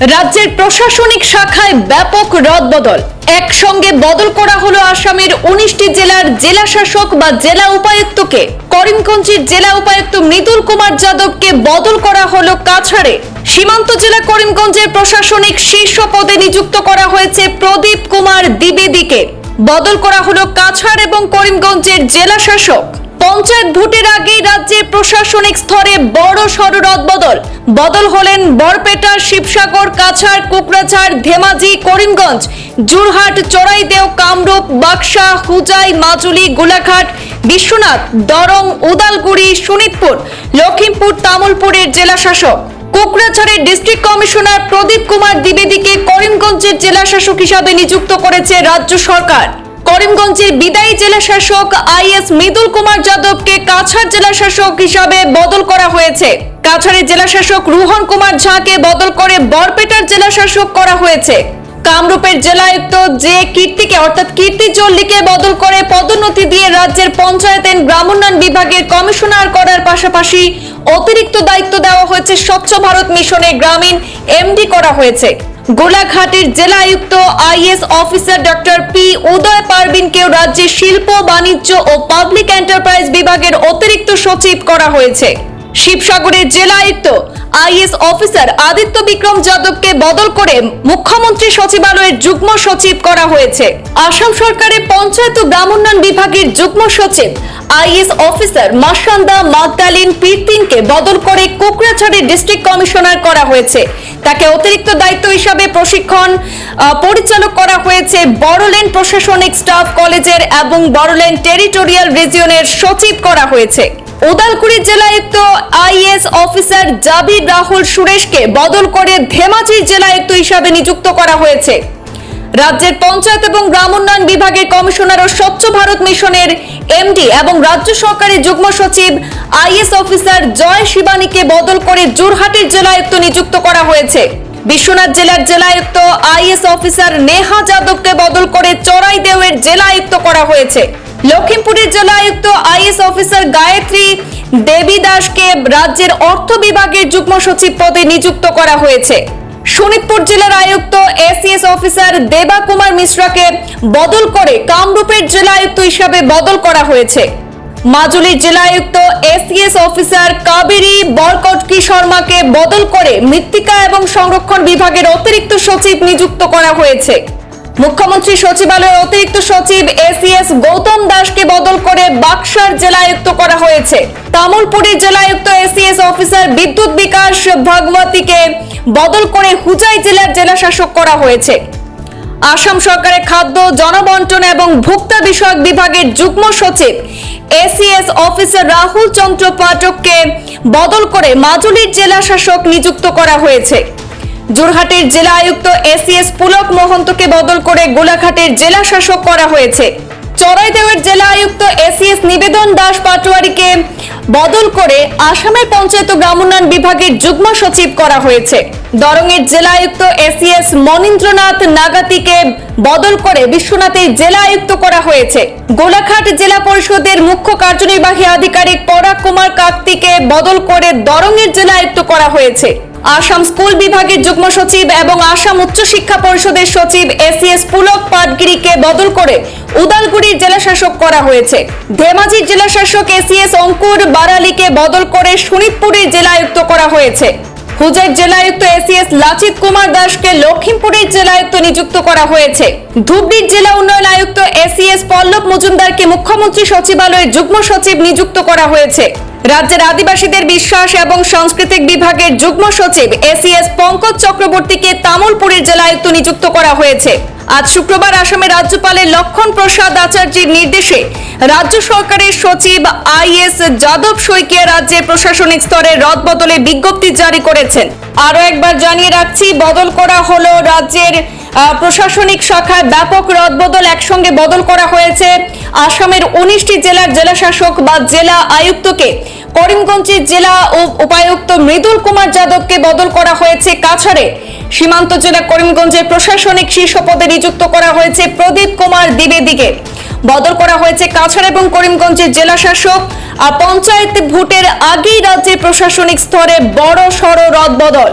রাজ্যের প্রশাসনিক শাখায় ব্যাপক রদবদল। একসঙ্গে বদল করা হলো আসামের উনিশটি জেলার জেলা শাসক বা জেলা উপায়ুক্তকে। করিমগঞ্জের জেলা উপায়ুক্ত মৃদুল কুমার যাদবকে বদল করা হলো কাছাড়ে। সীমান্ত জেলা করিমগঞ্জের প্রশাসনিক শীর্ষ পদে নিযুক্ত করা হয়েছে প্রদীপ কুমার দ্বিবেদীকে। বদল করা হলো কাছাড় এবং করিমগঞ্জের জেলা শাসক। পঞ্চায়েত ভোটের আগেই রাজ্যের প্রশাসনিক স্তরে বড় সড় রদবদল। বদল হলেন বরপেটা, শিবসাগর, কাছাড়, কুকরাঝাড়, ধেমাজি, করিমগঞ্জ, জুরহাট, চড়াইদেও, কামরূপ, বাক্সা, হুজাই, মাজুলি, গোলাঘাট, বিশ্বনাথ, দরং, উদালগুড়ি শোনিতপুর লখিমপুর তামুলপুরের জেলা শাসক। কোকরাঝাড়ের ডিস্ট্রিক্ট কমিশনার প্রদীপ কুমার দ্বিবেদীকে করিমগঞ্জের জেলা শাসক হিসাবে নিযুক্ত করেছে রাজ্য সরকার। করিমগঞ্জের বিদায়ী জেলা শাসক আইএস মৃদুল কুমার যাদবকে কাছাড় জেলা শাসক হিসাবে বদল করা হয়েছে। কাছাড়ের জেলা শাসক রুহন কুমার ঝাকে বদল করে বরপেটার জেলা শাসক করা হয়েছে। কামরূপের জেলায়ুক্ত যে কীর্তিকে, অর্থাৎ কীর্তি চল্লিকে বদল করে পদোন্নতি দিয়ে রাজ্যের পঞ্চায়েতের গ্রামোন্নয়ন বিভাগের কমিশনার করার পাশাপাশি অতিরিক্ত দায়িত্ব দেওয়া হয়েছে স্বচ্ছ ভারত মিশনের গ্রামীণ এমডি করা হয়েছে। গোলাঘাটের জেলায়ুক্ত IAS officer doctor P Uday পারবিনকেও রাজ্যে শিল্প, বাণিজ্য ও পাবলিক এন্টারপ্রাইজ বিভাগের অতিরিক্ত সচিব করা হয়েছে। শিবসাগরের জেলা আয়ুক্ত আইএস অফিসার আদিত্য বিক্রম যাদবকে বদল করে মুখ্যমন্ত্রী সচিবালয়ের যুগ্ম সচিব করা হয়েছে। আসাম সরকারের পঞ্চায়েত ও গ্রামোন্নয়ন বিভাগের যুগ্ম সচিব আইএস অফিসার মাসান্দা মাগদালিন পিরতিনকে বদল করে কোকরাঝাড়ের ডিস্ট্রিক্ট কমিশনার করা হয়েছে। তাকে অতিরিক্ত দায়িত্ব হিসাবে প্রশিক্ষণ পরিচালক করা হয়েছে বড়লেন প্রশাসনিক স্টাফ কলেজের এবং বড়লেন টেরিটোরিয়াল রিজিয়নের সচিব করা হয়েছে। উদালগুড়ি জেলায়ুক্ত আইএস অফিসার জাবির রাহুল সুরেশকে বদল করে ধেমাজির জেলায়ুক্ত হিসাবে নিযুক্ত করা হয়েছে। রাজ্যের পঞ্চায়েত এবং গ্রামোন্নয়ন বিভাগের কমিশনার ও স্বচ্ছ ভারত মিশনের এমডি এবং রাজ্য সরকারের যুগ্ম সচিব আইএস অফিসার জয় শিবানীকে বদল করে জোরহাটের জেলায়ুক্ত নিযুক্ত করা হয়েছে। বিশ্বনাথ জেলার জেলায়ুক্ত আইএস অফিসার নেহা যাদবকে বদল করে চড়াইদেওয়ের জেলায়ুক্ত করা হয়েছে। লখিমপুরের জেলায়ুক্ত আইএস অফিসার গায়ত্রী দেবী দাসকে রাজ্যের অর্থ বিভাগের যুগ্ম সচিব পদে নিযুক্ত করা হয়েছে। শোনিতপুর জেলার আয়ুক্ত এসিএস অফিসার দেবা কুমার মিশ্রাকে বদল করে কামরূপের জেলায়ুক্ত হিসাবে বদল করা হয়েছে। মাজুলির জেলায়ুক্ত এসিএস অফিসার কাবেরী বরকটকি শর্মাকে বদল করে মৃত্তিকা এবং সংরক্ষণ বিভাগের অতিরিক্ত সচিব নিযুক্ত করা হয়েছে। মুখ্যমন্ত্রী সচিবালয়ের অতিরিক্ত সচিব এসিএস গৌতম বাক্সার জেলায়ুক্ত করা হয়েছে। তামুলপুরের জেলায়ুক্ত এসিএস অফিসার বিদ্যুৎ বিকাশ ভগবতীকে বদল করে হুজাই জেলার জেলা শাসক করা হয়েছে। আসাম সরকারের খাদ্য, জনবন্টন এবং ভোক্তা বিষয়ক বিভাগের যুগ্ম সচিব এসিএস অফিসার রাহুল চন্দ্র পাঠককে বদল করে মাজুলির জেলা শাসক নিযুক্ত করা হয়েছে। জোরহাটের জেলা আয়ুক্ত এসিএস পুলক মহন্তকে বদল করে গোলাঘাটের জেলা শাসক করা হয়েছে। চড়াইদেওয়ের জেলা আয়ুক্ত এসিএস নিবেদন দাস পাটোয়ারিকে বদল করে আসামের পঞ্চায়েত গ্রামোন্নয়ন বিভাগের যুগ্ম সচিব করা হয়েছে। দরঙের জেলা আয়ুক্ত এসিএস মনীন্দ্রনাথ নাগাতিকে বদল করে বিশ্বনাথের জেলা আয়ুক্ত করা হয়েছে। গোলাঘাট জেলা পরিষদের মুখ্য কার্যনির্বাহী আধিকারিক পরাগ কুমার কার্তিকে বদল করে দরঙের জেলা আয়ুক্ত করা হয়েছে। আসাম স্কুল বিভাগের যুগ্ম সচিব এবং আসাম উচ্চ শিক্ষা পরিষদের সচিব এসিএস পুলক পাটগিরিকে বদল করে উদালগুড়ির জেলা শাসক করা হয়েছে। ধেমাজির জেলা শাসক এসিএস অঙ্কুর বারালিকে বদল করে শোনিতপুরের জেলায়ুক্ত করা হয়েছে। হুজার জেলায়ুক্ত এসিএস লাচিত কুমার দাসকে লখিমপুরের জেলায়ুক্ত নিযুক্ত করা হয়েছে। ধুবড়ির জেলা উন্নয়ন আয়ুক্ত এসিএস পল্লব মজুমদারকে মুখ্যমন্ত্রী সচিবালয়ের যুগ্ম সচিব নিযুক্ত করা হয়েছে। রাজ্যের আদিবাসীদের বিশ্বাস এবং সাংস্কৃতিক বিভাগের যুগ্ম সচিব এসিএস পঙ্কজ চক্রবর্তীকে তামুলপুরের জেলায়ুক্ত নিযুক্ত করা হয়েছে। আজ শুক্রবার আসামের রাজ্যপালের লক্ষণ প্রসাদ আচার্যের নির্দেশে রাজ্য সরকারের সচিব আইএস যাদব শইকিয়া রাজ্যের প্রশাসনিক স্তরে রদবদলে বিজ্ঞপ্তি জারি করেছেন। আরও একবার জানিয়ে রাখছি, বদল করা হলো রাজ্যের প্রশাসনিক শাখায় ব্যাপক রদবদল একসঙ্গে বদল করা হয়েছে। আসামের উনিশটি জেলার জেলাশাসক বা জেলা আয়ুক্তকে করিমগঞ্জের জেলা ও উপায়ুক্ত মৃদুল কুমার যাদবকে বদল করা হয়েছে কাছাড়ে। সীমান্ত জেলা করিমগঞ্জের প্রশাসনিক শীর্ষ পদে নিযুক্ত করা হয়েছে প্রদীপ কুমার দ্বিবেদীকে। বদল করা হয়েছে কাছাড় এবং করিমগঞ্জের জেলা শাসক আর পঞ্চায়েত ভোটের আগেই রাজ্যের প্রশাসনিক স্তরে বড় সড় রদবদল।